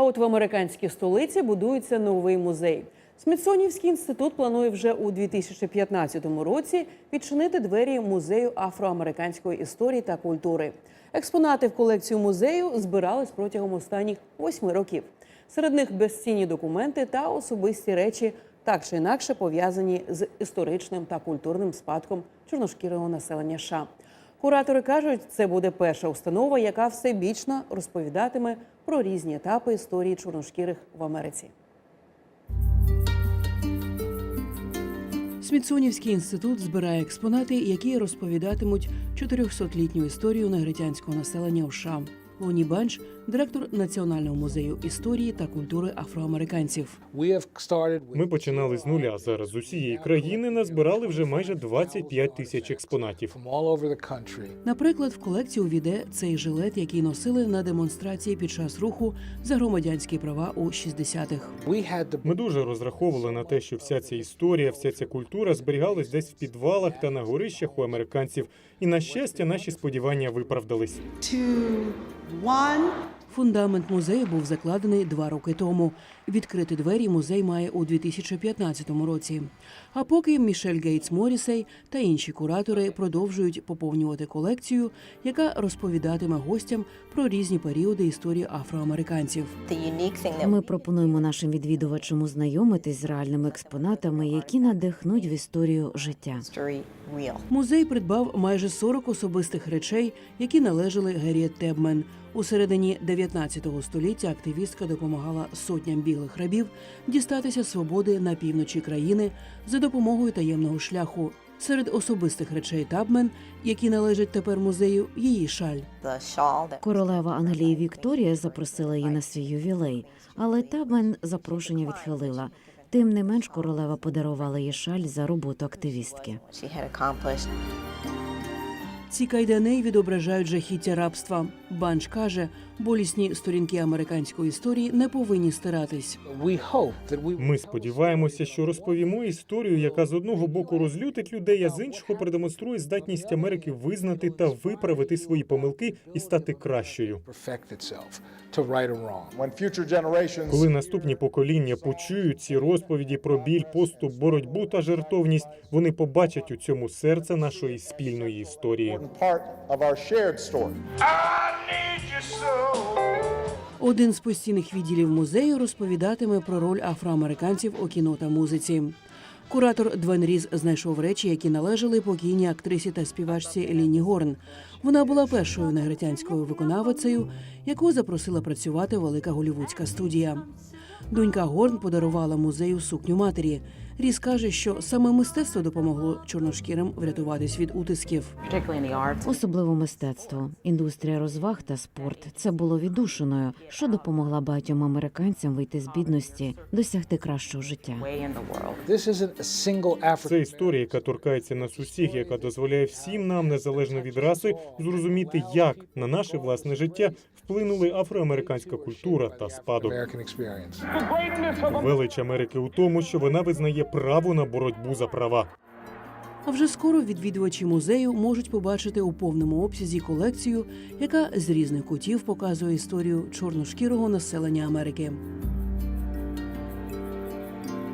А от в американській столиці будується новий музей. Смітсонівський інститут планує вже у 2015 році відчинити двері музею афроамериканської історії та культури. Експонати в колекцію музею збирались протягом останніх восьми років. Серед них безцінні документи та особисті речі, так чи інакше пов'язані з історичним та культурним спадком чорношкірого населення США. Куратори кажуть, це буде перша установа, яка всебічно розповідатиме про різні етапи історії чорношкірих в Америці. Смітсонівський інститут збирає експонати, які розповідатимуть 400-літню історію негритянського населення у США. Лоні Банч, директор Національного музею історії та культури афроамериканців. Ми починали з нуля. Зараз з усієї країни назбирали вже майже 25 тисяч експонатів. Наприклад, в колекцію увійде цей жилет, який носили на демонстрації під час руху за громадянські права у 60-х. Ми дуже розраховували на те, що вся ця історія, вся ця культура зберігалась десь в підвалах та на горищах у американців. І на щастя, наші сподівання виправдались. Фундамент музею був закладений два роки тому. Відкрити двері музей має у 2015 році. А поки Мішель Гейтс Морісей та інші куратори продовжують поповнювати колекцію, яка розповідатиме гостям про різні періоди історії афроамериканців. Ми пропонуємо нашим відвідувачам ознайомитись з реальними експонатами, які надихнуть в історію життя. Музей придбав майже 40 особистих речей, які належали Герріет Тебмен. У середині 19 століття активістка допомагала сотням білих рабів дістатися свободи на півночі країни за допомогою таємного шляху. Серед особистих речей Табмен, які належать тепер музею, її шаль. Королева Англії Вікторія запросила її на свій ювілей, але Табен запрошення відхилила. Тим не менш, королева подарувала їй шаль за роботу активістки. Ці кайдани відображають жахіття рабства. Банч каже, болісні сторінки американської історії не повинні стиратись. Ми сподіваємося, що розповімо історію, яка з одного боку розлютить людей, а з іншого продемонструє здатність Америки визнати та виправити свої помилки і стати кращою. Коли наступні покоління почують ці розповіді про біль, поступ, боротьбу та жертовність, вони побачать у цьому серце нашої спільної історії. of our shared story. Один з постійних відділів музею розповідатиме про роль афроамериканців у кіно та музиці. Куратор Двен Різ знайшов речі, які належали покійній актрисі та співачці Ліні Горн. Вона була першою негритянською виконавицею, яку запросила працювати велика голівудська студія. Донька Горн подарувала музею сукню матері. Різ каже, що саме мистецтво допомогло чорношкірим врятуватись від утисків. Особливо мистецтво, індустрія розваг та спорт це було віддушиною, що допомогла багатьом американцям вийти з бідності, досягти кращого життя. Це історія, яка торкається нас усіх, яка дозволяє всім нам, незалежно від раси, зрозуміти, як на наше власне життя вплинули афроамериканська культура та спадок. Велич Америки у тому, що вона визнає право на боротьбу за права. А вже скоро відвідувачі музею можуть побачити у повному обсязі колекцію, яка з різних кутів показує історію чорношкірого населення Америки.